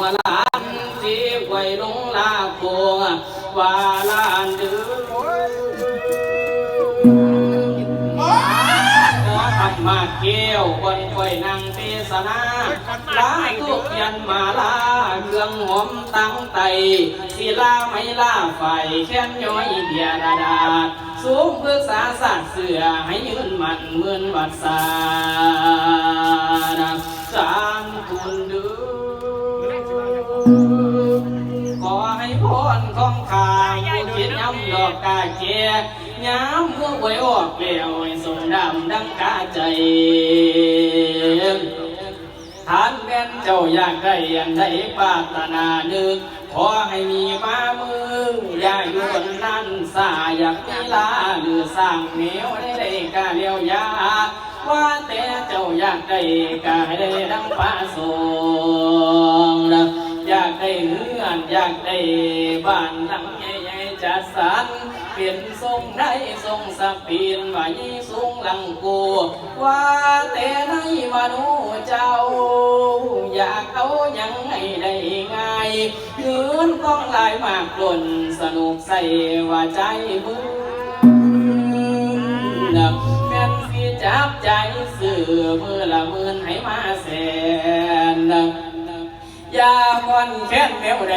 วลานจีไว้ลงลาโคงว่าลานดื้อธรรมะเกี้ยวคนคอยนั่งเทศนาลาทุกยันมาลาเครื่องหอมตั้งไตศิลาไม่ลาไฟแค้นย้อยเดียดดาษสูงเพื่อสาสัตว์เสือให้ยืนมันเหมือนวัดสาสาม ขอให้พรของข้าผู้คิดย้ำดอกกาเกียย้ำเมื่อไว้ออกเปลี่ยวสมดำดังกาใจท่านแม่นเจ้าอยากได้อยันได้ปารถนานึกขอให้มีมามืออย่าอยู่บนนั้นสาอยากมีลาหรือสร้างเหนียวได้ได้กาเลียวยาว่าแต่เจ้าอยากได้กาให้ได้ดังฟ้าสง ได้เฮือนอยากได้บ้านหลังใหญ่ๆจัดสรรเปลี่ยนทรงได้ทรงสะปีนไว้สูงหลังกูว่าแต่ในมาโนเจ้า อยากเอายังให้ได้ง่ายเงินต้องลายมากกล่นสนุกใส่ว่าใจมึงนับแม่นสิจับใจสื่อมือละมื่นให้มาแสนนับ ยาคอนแค้นแมวใด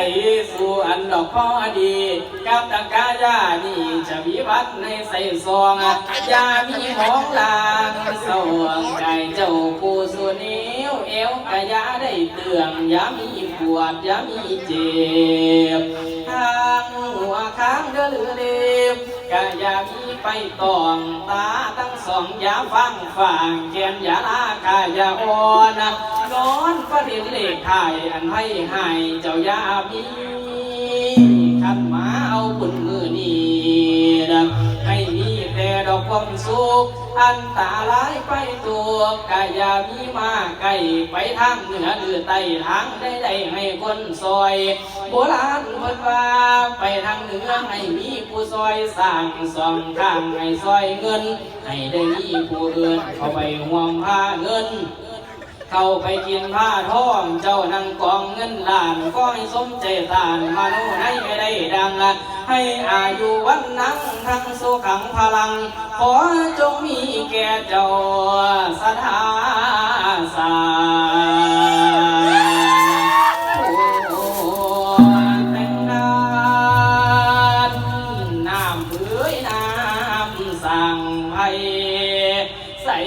สู่อันดอกพอดีกับตะกายานี่จะมีวัดในใส่ซองยามีหองลางสวงใจเจ้าผู้สุนิ้วเอวกะยาได้เตืองยามีปวดยามีเจ็บข้างหัวข้างเดือหรือเล็บกะยามี ไปตองตาทั้งสองอยาฟังฝ่างแขนอยาลากายาอ่อนนอนประเด็นเลขไทยอันให้ให้เจ้ายามีขันมาเอาบุญมือนี้ ความสุข อันตาลายไปตัวกายามีมาไกลไปทางเหนือหรือใต้ทางได้ได้ให้คนซอย โบราณเพิ่นว่าไปทางเหนือให้มีผู้ซอยสร้างสองทางให้ซอยเงิน ให้ได้มีผู้เอื่นเข้าไปห่วงผ้าเงินเข้าไปกินผ้าทองเจ้านั่งกองเงินล้านก็ให้สมใจตานมาโนให้ไม่ได้ดังละ ให้อายุวันนั้งทั้งสุขังพลัง ขอจงมีแก่เจ้าสถาสาสั่งให้ใส่